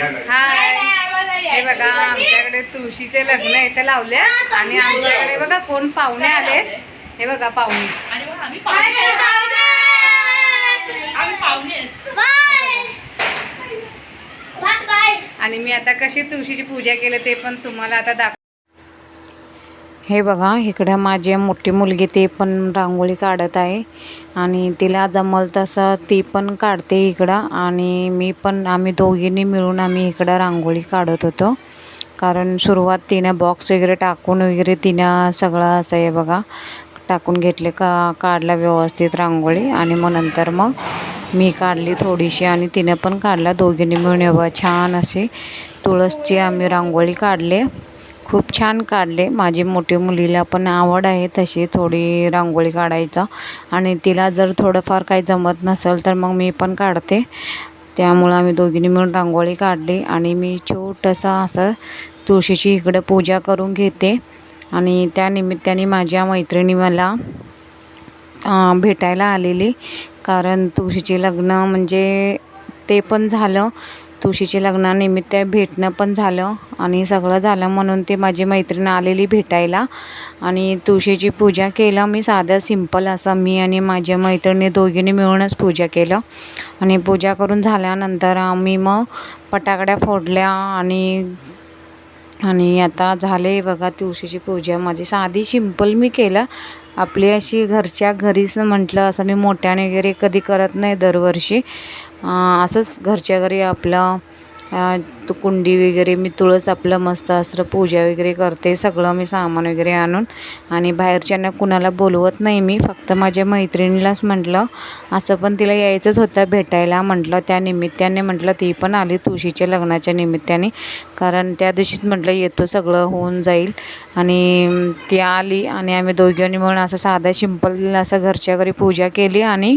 हाय. हे बघा आमच्याकडे तुळशीचे लग्न इथे लावले आणि आमच्याकडे बघा कोण पाहुणे आले हे बघा पाहुणे. आणि मग आम्ही पाहुणे आम्ही पाहुणे आहेत. आणि मी आता कशी तुळशीची पूजा केली ते पण तुम्हाला आता दाख हे बघा इकडं माझी मोठी मुलगी ते पण रांगोळी काढत आहे. आणि तिला जमल तसं ती पण काढते इकडं. आणि मी पण आम्ही दोघींनी मिळून आम्ही इकडं रांगोळी काढत होतो. कारण सुरुवात तिनं बॉक्स वगैरे टाकून वगैरे तिनं सगळं असं आहे बघा टाकून घेतले का काढला व्यवस्थित रांगोळी. आणि मग नंतर मग मी काढली थोडीशी आणि तिनं पण काढला. दोघींनी मिळून छान अशी तुळसची आम्ही रांगोळी काढले. खूप छान काढले. माझी मोठी मुलीला पण आवड आहे तशी थोडी रांगोळी काढायचं. आणि तिला जर थोडंफार काही जमत नसेल तर मग मी पण काढते. त्यामुळं आम्ही दोघींनी मिळून रांगोळी काढली आणि मी छोटंसं असं तुळशीची इकडं पूजा करून घेते. आणि त्यानिमित्ताने माझ्या मैत्रिणी मला भेटायला आलेली. कारण तुळशीचे लग्न म्हणजे ते पण झालं. तुळशीचे लग्नानिमित्त भेटणं पण झालं आणि सगळं झालं म्हणून ते माझी मैत्रीण आलेली भेटायला. आणि तुळशीची पूजा केलं मी साधं सिंपल असं मी आणि माझ्या मैत्रिणी दोघींनी मिळूनच पूजा केलं. आणि पूजा करून झाल्यानंतर आम्ही मग फटाकड्या फोडल्या आणि आणि आता झाले बघा तुळशीची पूजा. माझी साधी सिंपल मी केलं. आपली अशी घरच्या घरीच म्हटलं असं मी मोठ्याने वगैरे कधी करत नाही दरवर्षी. असंच घरच्या घरी आपलं तू कुंडी वगैरे मी तुळस आपलं मस्त असं पूजा वगैरे करते सगळं मी सामान वगैरे आणून आणि बाहेरच्यांना कुणाला बोलवत नाही मी फक्त माझ्या मैत्रिणीलाच म्हटलं. असं पण तिला यायचंच होतं भेटायला म्हटलं त्या निमित्ताने म्हटलं ती पण आली तुळशीच्या लग्नाच्या निमित्ताने. कारण त्या दिवशीच म्हटलं येतो सगळं होऊन जाईल. आणि ती आली आणि आम्ही दोघांनी मिळून असं साधं सिंपल असं घरच्या घरी पूजा केली आणि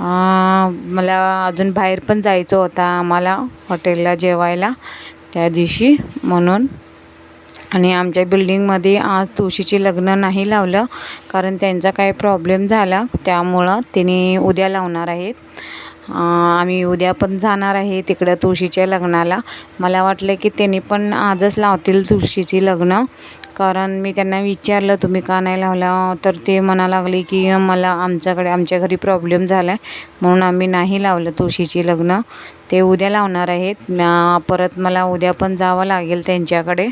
मला अजून बाहेर पण जायचं होतं आम्हाला हॉटेलला जेवायला त्या दिवशी म्हणून. आणि आमच्या बिल्डिंगमध्ये आज तुळशीचे लग्न नाही लावलं कारण त्यांचा काही प्रॉब्लेम झाला. त्यामुळं तिने उद्या लावणार आहेत. आम्ही उद्या पण जाणार आहे तिकडं तुळशीच्या लग्नाला. मला वाटलं की त्यांनी पण आजच लावतील तुळशीची लग्न. कारण मी त्यांना विचारलं तुम्ही का नाही लावला? तर ते म्हणा लागले की मला आमच्याकडे आमच्या घरी प्रॉब्लेम झाला आहे म्हणून आम्ही नाही लावलं तुळशीची लग्न. ते उद्या लावणार आहेत. परत मला उद्या पण जावं लागेल त्यांच्याकडे.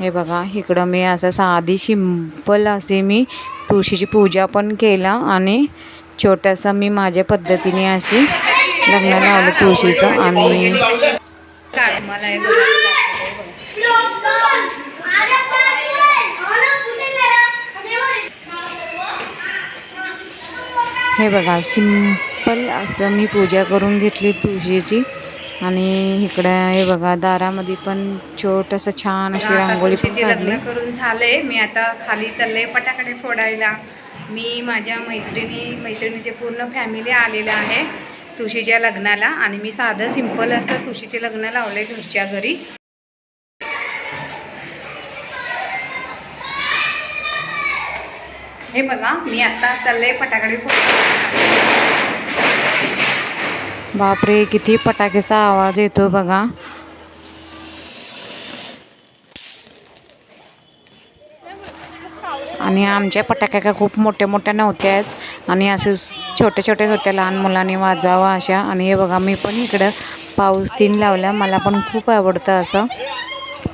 हे बघा इकडं मी असं साधी सिंपल असे मी तुळशीची पूजा पण केलं आणि छोटंसं मी माझ्या पद्धतीने अशी लग्न लावलं तुळशीचं आणि हे बघा, सिंपल असं मी पूजा करून घेतली तुळशीची. आणि इकडं हे बघा दारामध्ये पण छोटंसं छान अशी रांगोळी पण काढली. करून झाले. मी आता खाली चालले फटाकडे फोडायला. मी माझ्या मैत्रिणी मैत्रिणीचे पूर्ण फॅमिली आलेलं आहे तुळशीच्या लग्नाला आणि मी साधं सिंपल असं तुळशीचे लग्न लावले घरच्या घरी. हे बघा मी आता चालले फटाकडे बापरे किती फटाक्याचा आवाज येतो बघा. आणि आमच्या फटाक्या का खूप मोठ्या मोठ्या नव्हत्याच आणि असे छोटे छोटे होत्या लहान मुलांनी वाजवावा अशा. आणि हे बघा मी पण इकडं पाऊस तीन लावल्या मला पण खूप आवडतं असं.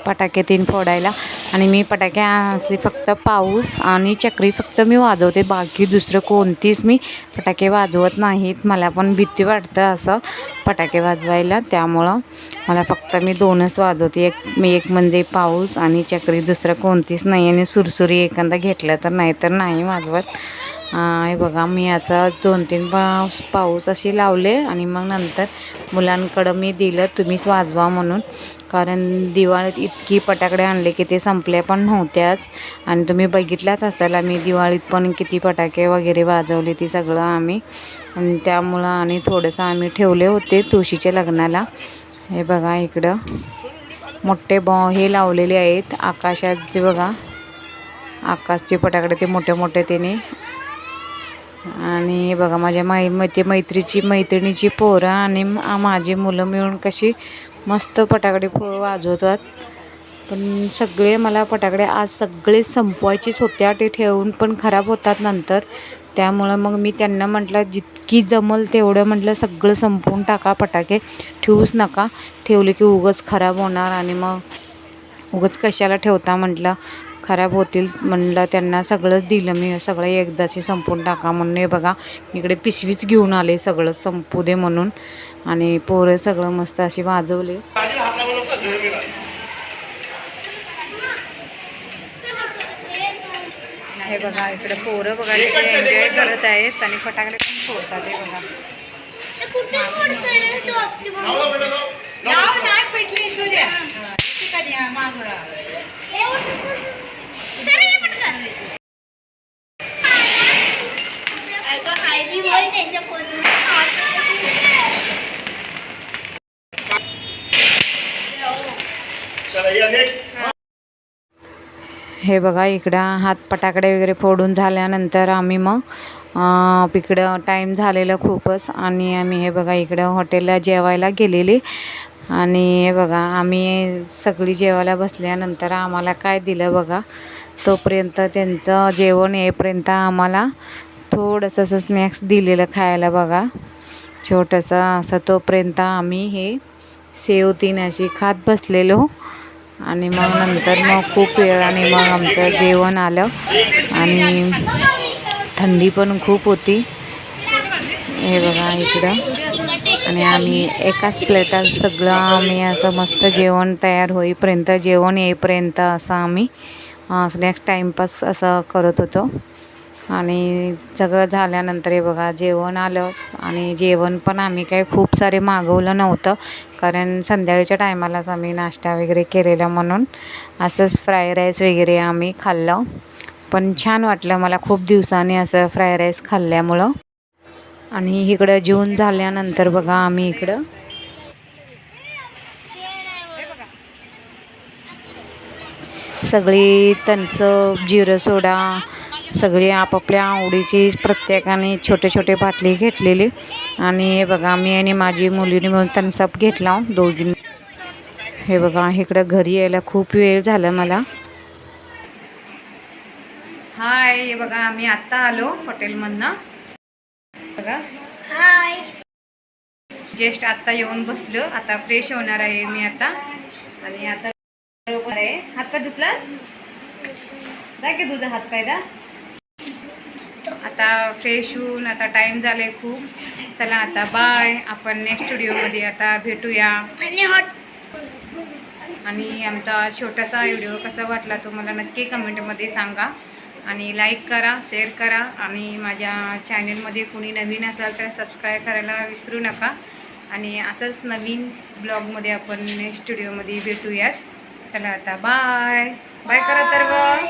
फटाके तीन फोडायला. आणि मी फटाके असे फक्त पाऊस आणि चक्री फक्त मी वाजवते. बाकी दुसरं कोणतीच मी फटाके वाजवत नाहीत. मला पण भीती वाटतं असं फटाके वाजवायला. त्यामुळं मला फक्त मी दोनच वाजवते. एक मी एक म्हणजे पाऊस आणि चक्री. दुसरं कोणतीच नाही. आणि सुरसुरी एखादा घेतलं तर नाही तर नाही वाजवत. हे बघा मी याचा दोन तीन पाऊस पाऊस असे लावले आणि मग नंतर मुलांकडं मी दिलं तुम्हीच वाजवा म्हणून. कारण दिवाळीत इतकी फटाकडे आणले की ते संपल्या पण नव्हत्याच. आणि तुम्ही बघितल्याच असाल आम्ही दिवाळीत पण किती फटाके वगैरे वाजवले ती सगळं आम्ही. आणि त्यामुळं आणि थोडंसं आम्ही ठेवले होते तुळशीच्या लग्नाला. हे बघा इकडं. मोठे बॉ हे लावलेले आहेत आकाशात जे बघा. आकाशचे फटाकडे ते मोठे मोठे त्याने आणि बघा माझ्या मै मैत्री ते मैत्रीची मैत्रिणीची पोरं आणि माझी मुलं मिळून कशी मस्त फटाकडे फो वाजवतात. पण सगळे मला फटाकडे आज सगळे संपवायचेच होत्या. ते ठेवून पण खराब होतात नंतर. त्यामुळं मग मी त्यांना म्हटलं जितकी जमल तेवढं म्हटलं सगळं संपवून टाका फटाके ठेवूच नका. ठेवले की उगच खराब होणार आणि मग उगच कशाला ठेवता म्हटलं. खराब होतील म्हणलं त्यांना सगळंच दिलं मी सगळं एकदाची संपून टाका म्हणून. हे बघा इकडे पिशवीच घेऊन आले सगळं संपू दे म्हणून. आणि पोरं सगळं मस्त अशी वाजवले. हे बघा इकडे पोरं बघा तिथे एन्जॉय करत आहेत आणि फटाकडे पण फोडतात हे बघा. हे बघा इकडं हात फटाकडे वगैरे फोडून झाल्यानंतर आम्ही मग तिकडं इकडं टाईम झालेलं खूपच. आणि आम्ही हे बघा इकडं हॉटेलला जेवायला गेलेली. आणि हे बघा आम्ही सगळी जेवायला बसल्यानंतर आम्हाला काय दिलं बघा तोपर्यंत त्यांचं जेवण येईपर्यंत आम्हाला थोडंसं असं स्नॅक्स दिलेलं खायला बघा. छोटंसं असं तोपर्यंत आम्ही हे सेव तीन अशी खात बसलेलो. आणि मग नंतर मग खूप वेळाने मग आमचं जेवण आलं. आणि थंडी पण खूप होती. हे बघा इकडं. आणि आम्ही एकाच प्लेटात सगळं आम्ही असं मस्त जेवण तयार होईपर्यंत जेवण येईपर्यंत असं आम्ही स्नॅक टाईमपास असं करत होतो. आणि सगळं झाल्यानंतर हे बघा जेवण आलं आणि जेवण पण आम्ही काही खूप सारे मागवलं नव्हतं. कारण संध्याकाळच्या टायमालाच आम्ही नाश्ता वगैरे केलेला म्हणून. असंच फ्राय राईस वगैरे आम्ही खाल्लं. पण छान वाटलं मला खूप दिवसांनी असं फ्राय राईस खाल्ल्यामुळं. आणि इकडं जेवण झाल्यानंतर बघा आम्ही इकडं. सगळी तणसं जिरं सोडा सगळी आपापल्या आवडीची प्रत्येकाने छोटे छोटे बाटली घेतलेली. आणि हे बघा मी आणि माझी मुलीने मिळून तणसप घेतला दोघींनी. हे बघा इकडं घरी यायला खूप वेळ झाला मला. हाय हे बघा आम्ही आत्ता आलो हॉटेलमधनं. बघा. जस्ट आत्ता येऊन बसलो आता फ्रेश होणार आहे मी आता. आणि आता बरोबर आहे हात पाय धुतलास? जा की तुझा हात पाय दा आता फ्रेश होऊन आता टाइम झाले खूप. चला आता बाय आपण नेक्स्ट व्हिडिओमध्ये आता भेटूया. आणि आमचा छोटासा व्हिडिओ कसा वाटला तो मला नक्की कमेंटमध्ये सांगा. आणि लाईक करा शेअर करा. आणि माझ्या चॅनलमध्ये कोणी नवीन असाल तर सबस्क्राईब करायला विसरू नका. आणि असंच नवीन ब्लॉगमध्ये आपण नेक्स्ट व्हिडिओमध्ये भेटूयात. चला आता बाय बाय करा तर